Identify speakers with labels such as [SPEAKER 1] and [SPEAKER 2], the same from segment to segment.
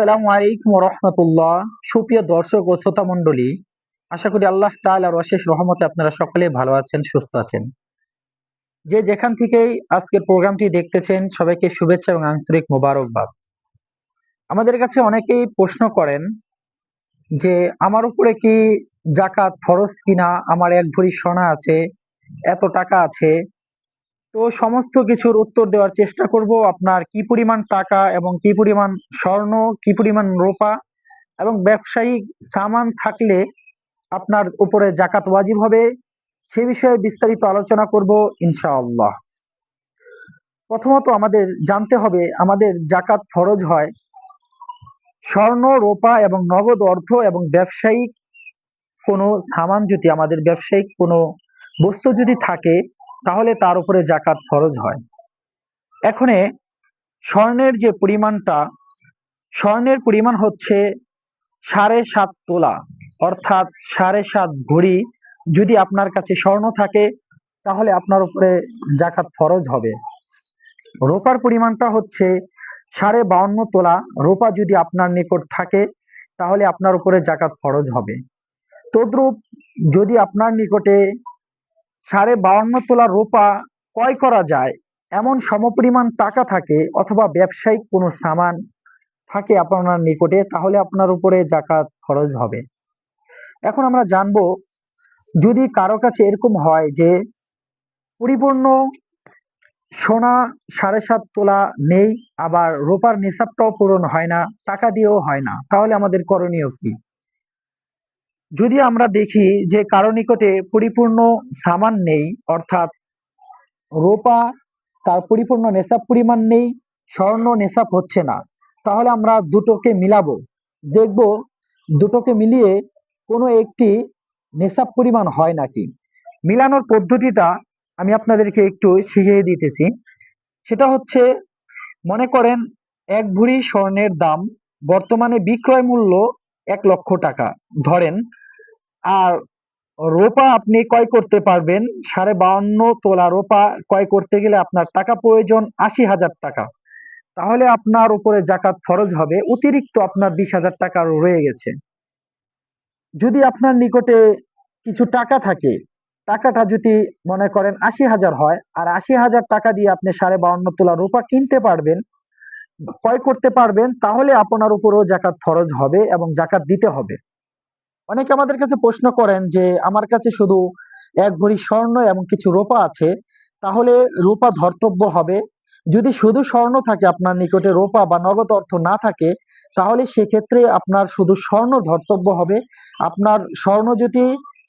[SPEAKER 1] আসসালামু আলাইকুম রহমতুল্লাহ। সুপ্রিয় দর্শক ও শ্রোতা মণ্ডলী, আশা করি আল্লাহ তাআলার অশেষ রহমতে আপনারা সকলে ভালো আছেন, সুস্থ আছেন। যে যেখান থেকেই আজকের প্রোগ্রামটি দেখতেছেন, সবাইকে শুভেচ্ছা এবং আন্তরিক মোবারকবাদ। আমাদের কাছে অনেকেই প্রশ্ন করেন যে, আমার উপরে কি জাকাত ফরজ কিনা? আমার এক ভরি সোনা আছে, এত টাকা আছে তো সমস্ত কিছুর উত্তর দেওয়ার চেষ্টা করব আপনার কি পরিমাণ টাকা এবং কি পরিমাণ স্বর্ণ, কি পরিমাণ রোপা এবং ব্যবসায়িক সামান থাকলে আপনার উপরে জাকাত ওয়াজিব হবে। সে বিষয়ে বিস্তারিত আলোচনা করব ইনশাআল্লাহ। প্রথমত আমাদের জানতে হবে, আমাদের জাকাত ফরজ হয় স্বর্ণ, রোপা এবং নগদ অর্থ এবং ব্যবসায়িক কোনো সামান যদি, আমাদের ব্যবসায়িক কোনো বস্তু যদি থাকে তাহলে তার উপরে জাকাত ফরজ হয়। এখানে স্বর্ণের যে পরিমাণটা, স্বর্ণের পরিমাণ হচ্ছে সাড়ে সাত তোলা, অর্থাৎ সাড়ে সাত ভরি যদি আপনার কাছে স্বর্ণ থাকে, তাহলে আপনার উপরে জাকাত ফরজ হবে। রোপার পরিমাণটা হচ্ছে সাড়ে বাউন্ন তোলা। রোপা যদি আপনার নিকট থাকে, তাহলে আপনার উপরে জাকাত ফরজ হবে। তদ্রূপ যদি আপনার নিকটে সাড়ে বাউন্ন তোলা রোপা ক্রয় করা যায়। এমন সমপরিমাণ টাকা থাকে অথবা ব্যবসায়িক কোনো সামান থাকে আপনার নিকটে, তাহলে আপনার উপরে জাকাত খরচ হবে। এখন আমরা জানব, যদি কারও কাছে এরকম হয় যে পরিপূর্ণ সোনা সাড়ে সাত তোলা নেই, আবার রোপার নিসাবটাও পূরণ হয় না, টাকা দিয়েও হয় না, তাহলে আমাদের করণীয় কি? যদি আমরা দেখি যে কারও নিকটে পরিপূর্ণ সামান নেই, অর্থাৎ রোপা, তার পরিপূর্ণ নেশাব পরিমাণ নেই, স্বর্ণ নেশাব হচ্ছে না, তাহলে আমরা দুটোকে মিলাবো। দেখব দুটোকে মিলিয়ে কোনো একটি নেশাব পরিমাণ হয় নাকি। মিলানোর পদ্ধতিটা আমি আপনাদেরকে একটু শিখিয়ে দিতেছি। সেটা হচ্ছে, মনে করেন এক ভরি স্বর্ণের দাম বর্তমানে বিক্রয় মূল্য এক লক্ষ টাকা। ধরেন আর রোপা আপনি ক্রয় করতে পারবেন। সাড়ে বাউন্ন তোলা রোপা ক্রয় করতে গেলে আপনার টাকা প্রয়োজন আশি হাজার টাকা। তাহলে আপনার উপরে জাকাত ফরজ হবে। অতিরিক্ত আপনার বিশ হাজার টাকা রয়ে গেছে। যদি আপনার নিকটে কিছু টাকা থাকে, টাকাটা যদি মনে করেন আশি হাজার হয়, আর আশি হাজার টাকা দিয়ে আপনি সাড়ে বাউন্ন তোলা রূপা কিনতে পারবেন, ক্রয় করতে পারবেন, তাহলে আপনার উপরও জাকাত ফরজ হবে এবং জাকাত দিতে হবে। অনেকে আমাদের কাছে প্রশ্ন করেন যে, আমার কাছে শুধু এক ভরি স্বর্ণ এবং কিছু রোপা আছে, তাহলে রূপা ধর্তব্য হবে? যদি শুধু স্বর্ণ থাকে, আপনার নিকটে রোপা বা নগদ অর্থ না থাকে, তাহলে সেক্ষেত্রে আপনার শুধু স্বর্ণ ধর্তব্য হবে? আপনার স্বর্ণ যদি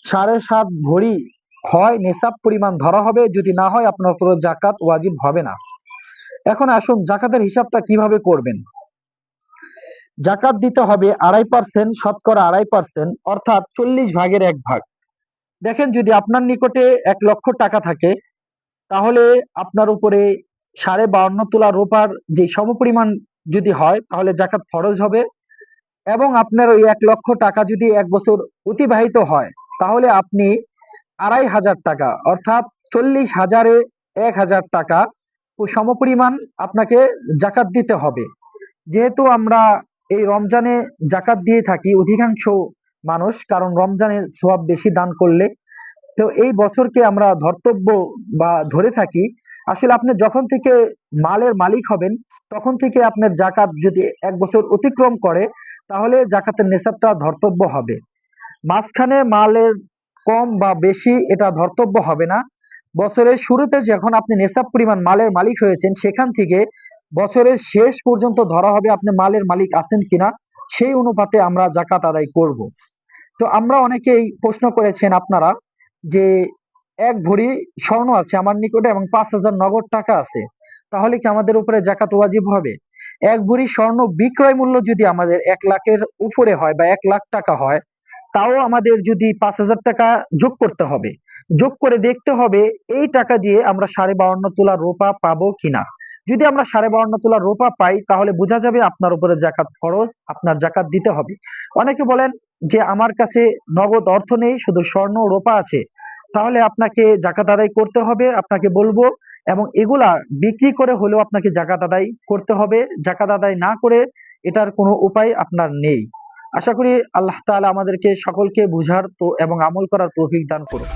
[SPEAKER 1] সাড়ে সাত ভরি হয়, নেশাব পরিমাণ ধরা হবে, যদি না হয়, আপনার কোনো জাকাত ওয়াজিব হবে না। এখন আসুন, জাকাতের হিসাবটা কীভাবে করবেন? জাকাত দিতে হবে আড়াই পার্সেন্ট শতকরা আড়াই পার্সেন্ট অর্থাৎ চল্লিশ ভাগের এক ভাগ। দেখেন যদি আপনার নিকটে এক লক্ষ টাকা থাকে, তাহলে আপনার উপরে সাড়ে বাউন্ন তোলা রোপার যে সমপরিমাণ যদি হয়, তাহলে জাকাত ফরজ হবে। এবং আপনার ওই এক লক্ষ টাকা যদি এক বছর অতিবাহিত হয়, তাহলে আপনি আড়াই হাজার টাকা, অর্থাৎ চল্লিশ হাজারে এক হাজার টাকা সমপরিমাণ আপনাকে জাকাত দিতে হবে। যেহেতু আমরা এই রমজানে জাকাত দিয়ে থাকি অধিকাংশ মানুষ, কারণ রমজানের সব বেশি দান করলে। তো এই বছরকে আমরা ধর্তব্য বা ধরে থাকি। আসলে আপনি যখন থেকে মালের মালিক হবেন, তখন থেকে আপনার জাকাত যদি এক বছর অতিক্রম করে, তাহলে জাকাতের নেশাবটা ধর্তব্য হবে। মাঝখানে মালের কম বা বেশি এটা ধর্তব্য হবে না। বছরের শুরুতে যখন আপনি নেশাব পরিমাণ মালের মালিক হয়েছেন, সেখান থেকে বছরের শেষ পর্যন্ত ধরা হবে আপনি মালের মালিক আছেন কিনা, সেই অনুপাতে আমরা জাকাত আদায় করব। তো আমরা অনেকেই প্রশ্ন করেছেন আপনারা যে এক ভরি স্বর্ণ আছে আমার নিকটে এবং পাঁচ হাজার নগদ টাকা আছে, তাহলে কি আমাদের উপরে জাকাত ওয়াজিব হবে? এক ভরি স্বর্ণ বিক্রয় মূল্য যদি আমাদের এক লাখের উপরে হয় বা এক লাখ টাকা হয়, তাও আমাদের যদি পাঁচ হাজার টাকা যোগ করতে হবে, যোগ করে দেখতে হবে এই টাকা দিয়ে আমরা সাড়ে বাউন্ন তোলা রোপা পাবো কিনা। যদি আমরা সাড়ে বাউন্ন তোলা রোপা পাই, তাহলে বোঝা যাবে আপনার উপরে জাকাত ফরজ, আপনার জাকাত দিতে হবে। অনেকে বলেন যে, আমার কাছে নগদ অর্থ নেই, শুধু স্বর্ণ রোপা আছে। তাহলে আপনাকে জাকাত আদায় করতে হবে, আপনাকে বলব, এবং এগুলা বিক্রি করে হলেও আপনাকে জাকাত আদায় করতে হবে। জাকাত আদায় না করে এটার কোনো উপায় আপনার নেই। আশা করি আল্লাহ তাআলা আমাদেরকে সকলকে বুঝার তো এবং আমল করার তৌফিক দান করুন